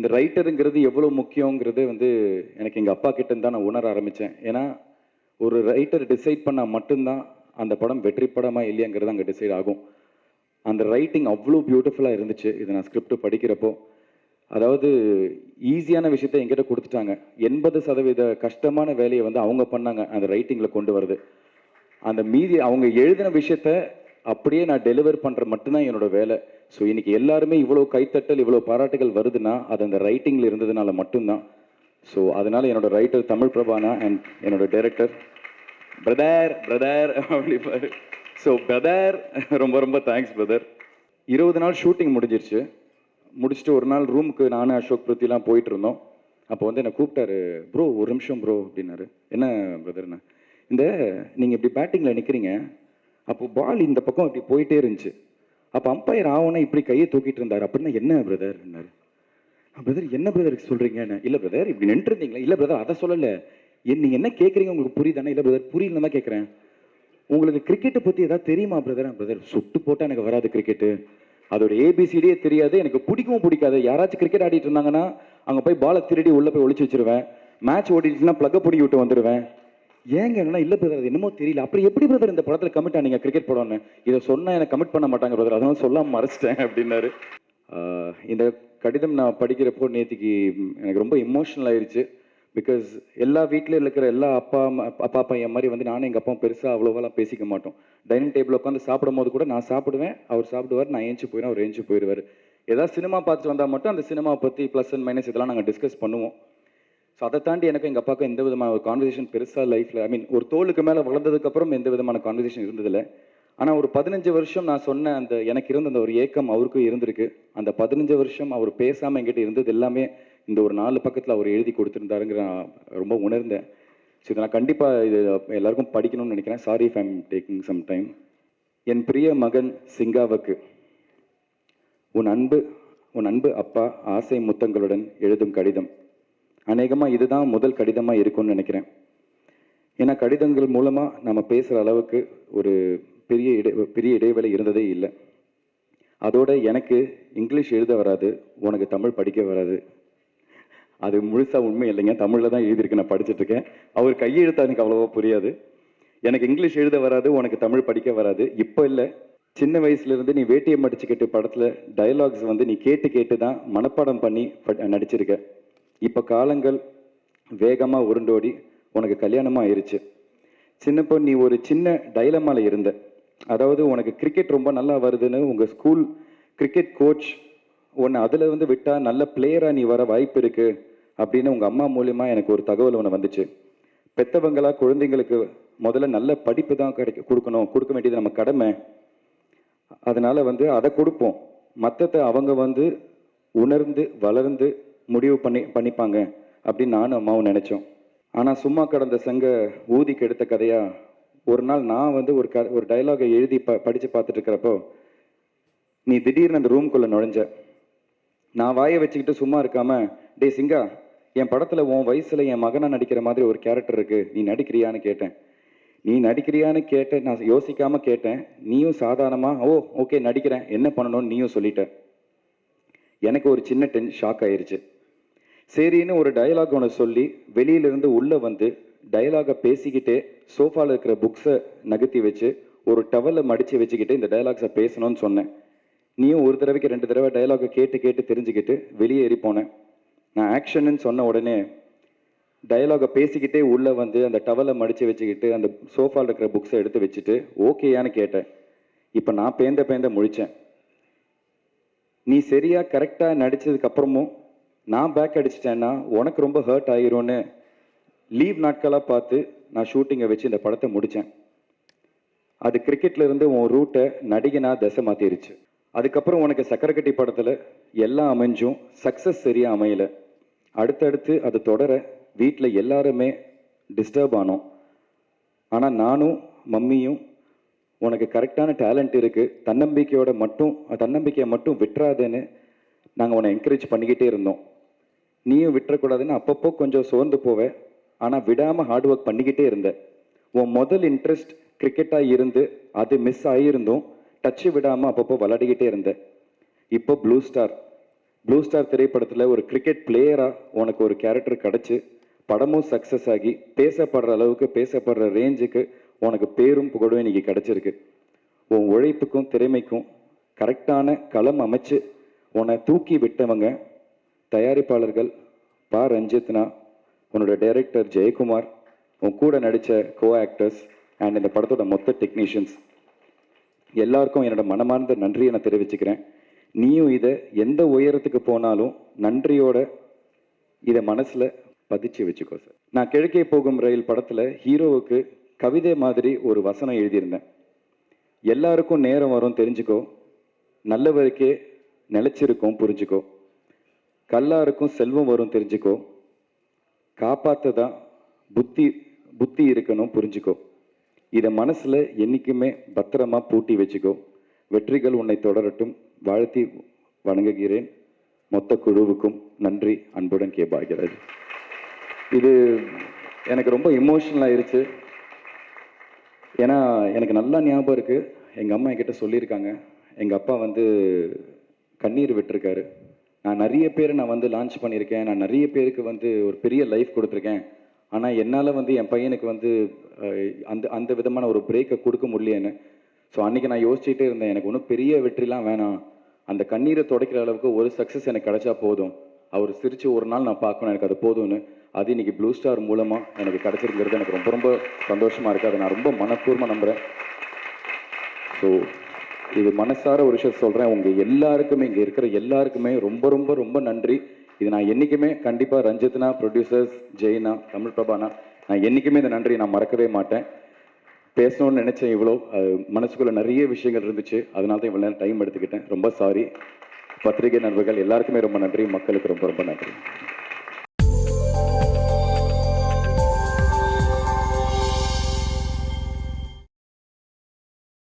இந்த ரைட்டருங்கிறது எவ்வளோ முக்கியங்கிறது வந்து எனக்கு எங்கள் அப்பா கிட்ட தான் நான் உணர ஆரம்பித்தேன் ஏன்னா ஒரு ரைட்டர் டிசைட் பண்ணால் மட்டும்தான் அந்த படம் வெற்றி படமா இல்லையாங்கிறது அங்கே டிசைட் ஆகும். அந்த ரைட்டிங் அவ்வளோ பியூட்டிஃபுல்லாக இருந்துச்சு. இது நான் ஸ்கிரிப்ட் படிக்கிறப்போ. அதாவது ஈஸியான விஷயத்த எங்கிட்ட கொடுத்துட்டாங்க. எண்பது சதவீத கஷ்டமான வேலையை வந்து அவங்க பண்ணாங்க அந்த ரைட்டிங்கில் கொண்டு வருது அந்த மீதி அவங்க எழுதின விஷயத்த அப்படியே நான் டெலிவர் பண்ணுற மட்டும்தான் என்னோட வேலை. ஸோ இன்னைக்கு எல்லாருமே இவ்வளோ கைத்தட்டல் இவ்வளோ பாராட்டுகள் வருதுன்னா அது அந்த ரைட்டிங்கில் இருந்ததுனால மட்டும்தான். ஸோ அதனால என்னோட ரைட்டர் தமிழ் பிரபானா அண்ட் என்னோட டைரக்டர் பிரதர் பிரதர் அப்படிப்பாரு ஸோ பிரதர் ரொம்ப ரொம்ப தேங்க்ஸ் பிரதர் இருபது நாள் ஷூட்டிங் முடிஞ்சிருச்சு. முடிச்சுட்டு ஒரு நாள் ரூமுக்கு நானும் அசோக் பிருத்திலாம் போயிட்டு இருந்தோம். அப்போ வந்து என்னை கூப்பிட்டாரு ப்ரோ ஒரு நிமிஷம் ப்ரோ அப்படின்னாரு. என்ன பிரதர்ண்ணா இந்த நீங்கள் இப்படி பேட்டிங்கில் நிற்கிறீங்க அப்போது பால் இந்த பக்கம் இப்படி போயிட்டே இருந்துச்சு. அப்போ அம்பையர் ஆவனை இப்படி கையை தூக்கிட்டு இருந்தார். அப்படின்னா என்ன பிரதர் பிரதர் என்ன பிரதர் சொல்றீங்கன்னு? இல்லை பிரதர் இப்படி நின்றுருந்தீங்களா? இல்லை பிரதர் அதை சொல்லலை. என் என்ன கேட்குறீங்க உங்களுக்கு புரியுதானே? இல்லை பிரதர் புரியல தான் உங்களுக்கு கிரிக்கெட்டை பற்றி ஏதாவது தெரியுமா பிரதர் பிரதர் சுட்டு போட்டால் எனக்கு வராது கிரிக்கெட்டு அதோட ஏபிசிடியே தெரியாது. எனக்கு பிடிக்கவும் பிடிக்காது. யாராச்சும் கிரிக்கெட் ஆடிட்டு இருந்தாங்கன்னா அங்கே போய் பாலை திருடி உள்ளே போய் ஒழிச்சு வச்சிருவேன். மேட்ச் ஓடிட்டுனா ப்ளக்கை பிடிக்கி விட்டு வந்துடுவேன் ஏங்க என்னன்னா இல்லை பிரதர் என்னமோ தெரியல. அப்படி எப்படி பிரதர் இந்த படத்தில் கமிட் ஆனீங்க கிரிக்கெட் படம்னு இதை சொன்னால் எனக்கு கமிட் பண்ண மாட்டாங்க பிரதர் அதனால சொல்லாம மறைச்சிட்டேன் அப்படின்னாரு. இந்த கடிதம் நான் படிக்கிறப்போ நேத்திக்கு எனக்கு ரொம்ப இமோஷனல் ஆயிடுச்சு பிகாஸ் எல்லா வீட்லயும் இருக்கிற எல்லா அப்பா அம்மா அப்பா பையன் மாதிரி வந்து நானும் எங்கள் அப்பாவும் பெருசாக அவ்வளோவெல்லாம் பேசிக்க மாட்டோம். டைனிங் டேபிள் உட்காந்து சாப்பிடும் போது கூட நான் சாப்பிடுவேன். அவர் சாப்பிடுவார் நான் ஏஞ்சி போயிடுவேன் அவர் ஏஞ்சி போயிடுவார். ஏதாவது சினிமா பார்த்துட்டு வந்தால் மட்டும் அந்த சினிமா பற்றி ப்ளஸ் அண்ட் மைனஸ் இதெல்லாம் நாங்கள் டிஸ்கஸ் பண்ணுவோம். ஸோ அதை தாண்டி எனக்கு எங்கள் அப்பாவுக்கும் எந்த விதமான ஒரு கான்வர்சேஷன் பெருசாக லைஃப்பில் ஐ மீன் ஒரு தோளுக்கு மேலே வளர்ந்ததுக்கப்புறம் எந்த விதமான கான்வர்சேஷன் இருந்ததில்லை. ஆனால் ஒரு பதினஞ்சு வருஷம் நான் சொன்ன அந்த எனக்கு இருந்த அந்த ஒரு ஏக்கம் அவருக்கும் இருந்திருக்கு. அந்த பதினஞ்சு வருஷம் அவர் பேசாமல் என்கிட்ட இருந்தது எல்லாமே இந்த ஒரு நாலு பக்கத்தில் அவர் எழுதி கொடுத்துருந்தாருங்கிற நான் ரொம்ப உணர்ந்தேன். ஸோ இதை நான் கண்டிப்பாக இது எல்லாருக்கும் படிக்கணும்னு நினைக்கிறேன். Sorry if I'm taking some time என் பிரிய மகன் சிங்காவுக்கு உன் அன்பு உன் அன்பு அப்பா ஆசை முத்தங்களுடன் எழுதும் கடிதம். அநேகமாக இதுதான் முதல் கடிதமாக இருக்கும்னு நினைக்கிறேன். ஏன்னா கடிதங்கள் மூலமாக நம்ம பேசுகிற அளவுக்கு ஒரு பெரிய இடை பெரிய இடைவேளை இருந்ததே இல்லை. அதோட எனக்கு இங்கிலீஷ் எழுத வராது உனக்கு தமிழ் படிக்க வராது. அது முழுசாக உண்மை இல்லைங்க. தமிழில் தான் எழுதியிருக்கு நான் படிச்சுட்ருக்கேன் அவர் கையெழுத்தா எனக்கு அவ்வளோவா புரியாது. எனக்கு இங்கிலீஷ் எழுத வராது உனக்கு தமிழ் படிக்க வராது. இப்போ இல்லை. சின்ன வயசுலேருந்து நீ வேட்டியை மடிச்சுக்கிட்டு படத்தில் டயலாக்ஸ் வந்து நீ கேட்டு கேட்டு தான் மனப்பாடம் பண்ணி ப- நடிச்சிருக்க. இப்போ காலங்கள் வேகமாக உருண்டோடி உனக்கு கல்யாணமாக ஆயிடுச்சு சின்னப்போ நீ ஒரு சின்ன டைலமால இருந்த. அதாவது உனக்கு கிரிக்கெட் ரொம்ப நல்லா வருதுன்னு உங்கள் ஸ்கூல் கிரிக்கெட் கோச் உன்னை அதில் வந்து விட்டால் நல்ல பிளேயராக நீ வர வாய்ப்பு இருக்குது அப்படின்னு உங்கள் அம்மா மூலிமா எனக்கு ஒரு தகவல் ஒன்று வந்துச்சு. பெத்தவங்களா குழந்தைங்களுக்கு முதல்ல நல்ல படிப்பு தான் கிடைக்க கொடுக்கணும். கொடுக்க வேண்டியது நம்ம கடமை. அதனால் வந்து அதை கொடுப்போம். மற்றத அவங்க வந்து உணர்ந்து வளர்ந்து முடிவு பண்ணி பண்ணிப்பாங்க அப்படின்னு நானும் அம்மாவும் நினைச்சோம். ஆனால் சும்மா கடந்த சங்க ஊதி கெடுத்த கதையா ஒரு நாள் நான் வந்து ஒரு க ஒரு டைலாகை எழுதி ப படித்து பார்த்துட்டு இருக்கிறப்போ நீ திடீர்னு அந்த ரூம்குள்ளே நுழைஞ்ச. நான் வாயை வச்சுக்கிட்டு சும்மா இருக்காமல் டேய் சிங்கா என் படத்தில் உன் வயசில் என் மகனாக நடிக்கிற மாதிரி ஒரு கேரக்டர் இருக்குது நீ நடிக்கிறியான்னு கேட்டேன். நீ நடிக்கிறியான்னு கேட்ட நான் யோசிக்காமல் கேட்டேன். நீயும் சாதாரணமாக ஓ ஓகே நடிக்கிறேன். என்ன பண்ணணும்னு நீயும் சொல்லிட்ட. எனக்கு ஒரு சின்ன டென் ஷாக் ஆயிடுச்சு சரின்னு ஒரு டயலாக் ஒன்று சொல்லி வெளியிலிருந்து உள்ளே வந்து டயலாகை பேசிக்கிட்டே சோஃபாவில் இருக்கிற புக்ஸை நகர்த்தி வச்சு ஒரு டவலை மடித்து வச்சுக்கிட்டு இந்த டயலாக்ஸை பேசணும்னு சொன்னேன். நீயும் ஒரு தடவைக்கு ரெண்டு தடவை டயலாகை கேட்டு கேட்டு தெரிஞ்சுக்கிட்டு வெளியே ஏறி போனேன். நான் ஆக்ஷன்னு சொன்ன உடனே டயலாகை பேசிக்கிட்டே உள்ளே வந்து அந்த டவலை மடித்து வச்சுக்கிட்டு அந்த சோஃபாவில் இருக்கிற புக்ஸை எடுத்து வச்சுட்டு ஓகேயான்னு கேட்டேன். இப்போ நான் பேந்த பேந்த முழிச்சேன். நீ சரியாக கரெக்டாக நடித்ததுக்கப்புறமும் நான் பேக் அடிச்சிட்டேன்னா உனக்கு ரொம்ப ஹர்ட் ஆயிரும்னு லீவ் நாட்களாக பார்த்து நான் ஷூட்டிங்கை வச்சு இந்த படத்தை முடித்தேன் அது கிரிக்கெட்ல இருந்து உன் ரூட்டை நடிகனா திசை மாற்றிருச்சு அதுக்கப்புறம் உனக்கு சக்கரக்கட்டி படத்தில் எல்லாம் அமைஞ்சும் சக்ஸஸ் சரியாக அமையல. அடுத்தடுத்து அது தொடர வீட்டில் எல்லாருமே டிஸ்டர்ப் ஆனோம். ஆனால் நானும் மம்மியும் உனக்கு கரெக்டான டேலண்ட் இருக்குது தன்னம்பிக்கையோட மட்டும் தன்னம்பிக்கையை மட்டும் விட்டுறாதேன்னு நாங்கள் உன்னை என்கரேஜ் பண்ணிக்கிட்டே இருந்தோம். நீயும் விட்டுறக்கூடாதுன்னு அப்பப்போ கொஞ்சம் சோர்ந்து போவ. ஆனால் விடாமல் ஹார்ட் ஒர்க் பண்ணிக்கிட்டே இருந்தேன் உன் முதல் இன்ட்ரெஸ்ட் கிரிக்கெட்டாக இருந்து அது மிஸ் ஆகியிருந்தும் டச்சு விடாமல் அப்பப்போ விளையாடிக்கிட்டே இருந்தேன் இப்போ ப்ளூ ஸ்டார் ப்ளூ ஸ்டார் திரைப்படத்தில் ஒரு கிரிக்கெட் பிளேயராக உனக்கு ஒரு கேரக்டர் கிடச்சி படமும் சக்ஸஸ் ஆகி பேசப்படுற அளவுக்கு பேசப்படுற ரேஞ்சுக்கு உனக்கு பேரும் புகழும் இன்னைக்கு கிடச்சிருக்கு. உன் உழைப்புக்கும் திறமைக்கும் கரெக்டான களம் அமைச்சு உன்னை தூக்கி விட்டவங்க தயாரிப்பாளர்கள் பா. ரஞ்சித்னா உன்னோட டைரக்டர் ஜெயக்குமார் உன் கூட நடித்த கோ ஆக்டர்ஸ் அண்ட் இந்த படத்தோட மொத்த டெக்னீஷியன்ஸ் எல்லாருக்கும் என்னோட மனமார்ந்த நன்றியை நான் தெரிவிச்சுக்கிறேன். நீயும் இதை எந்த உயரத்துக்கு போனாலும் நன்றியோட இதை மனசில் பதிச்சு வச்சுக்கோ சார் நான் கிழக்கே போகும் ரயில் படத்தில் ஹீரோவுக்கு கவிதை மாதிரி ஒரு வசனம் எழுதியிருந்தேன். எல்லாருக்கும் நேரம் வரும் தெரிஞ்சுக்கோ. நல்லவருக்கே நிலைச்சிருக்கும் புரிஞ்சுக்கோ. கல்லாருக்கும் செல்வம் வரும் தெரிஞ்சுக்கோ. காப்பாத்ததான் புத்தி புத்தி இருக்கணும் புரிஞ்சுக்கோ. இதை மனசில் என்னைக்குமே பத்திரமா பூட்டி வச்சுக்கோ. வெற்றிகள் உன்னை தொடரட்டும். வாழ்த்தி வணங்குகிறேன். மொத்த குழுவுக்கும் நன்றி. அன்புடன் கே பாக்யராஜ் இது எனக்கு ரொம்ப இமோஷனல் ஆயிடுச்சு ஏன்னா எனக்கு நல்லா ஞாபகம் இருக்குது எங்கள் அம்மா என்கிட்ட சொல்லியிருக்காங்க. எங்கள் அப்பா வந்து கண்ணீர் விட்டுருக்காரு. நான் நிறைய பேர் நான் வந்து லான்ச் பண்ணியிருக்கேன். நான் நிறைய பேருக்கு வந்து ஒரு பெரிய லைஃப் கொடுத்துருக்கேன். ஆனால் என்னால் வந்து என் பையனுக்கு வந்து அந்த அந்த விதமான ஒரு பிரேக்கை கொடுக்க முடியலன்னு. ஸோ அன்றைக்கி நான் யோசிச்சுட்டே இருந்தேன். எனக்கு ஒன்றும் பெரிய வெற்றிலாம் வேணாம். அந்த கண்ணீரை துடைக்கிற அளவுக்கு ஒரு சக்ஸஸ் எனக்கு கிடைச்சா போதும். அவர் சிரித்து ஒரு நாள் நான் பார்க்கணும். எனக்கு அது போதும்னு. அது இன்னைக்கு ப்ளூ ஸ்டார் மூலமாக எனக்கு கிடச்சிருக்கிறது. எனக்கு ரொம்ப ரொம்ப சந்தோஷமாக இருக்குது அதை நான் ரொம்ப மனப்பூர்வமாக நம்புகிறேன் ஸோ இது மனசார ஒரு விஷயம் சொல்கிறேன் உங்கள் எல்லாருக்குமே இங்கே இருக்கிற எல்லாருக்குமே ரொம்ப ரொம்ப ரொம்ப நன்றி. இது நான் என்றைக்குமே கண்டிப்பாக ரஞ்சித்னா ப்ரொடியூசர்ஸ் ஜெயினா தமிழ் பிரபானா நான் என்றைக்குமே இந்த நன்றியை நான் மறக்கவே மாட்டேன். பேசணும்னு நினச்சேன் இவ்வளோ. மனசுக்குள்ளே மனசுக்குள்ள நிறைய விஷயங்கள் இருந்துச்சு. அதனால தான் இவ்வளோ நேரம் டைம் எடுத்துக்கிட்டேன். ரொம்ப சாரி பத்திரிகை நண்பர்கள் எல்லாருக்குமே ரொம்ப நன்றி. மக்களுக்கு ரொம்ப ரொம்ப நன்றி.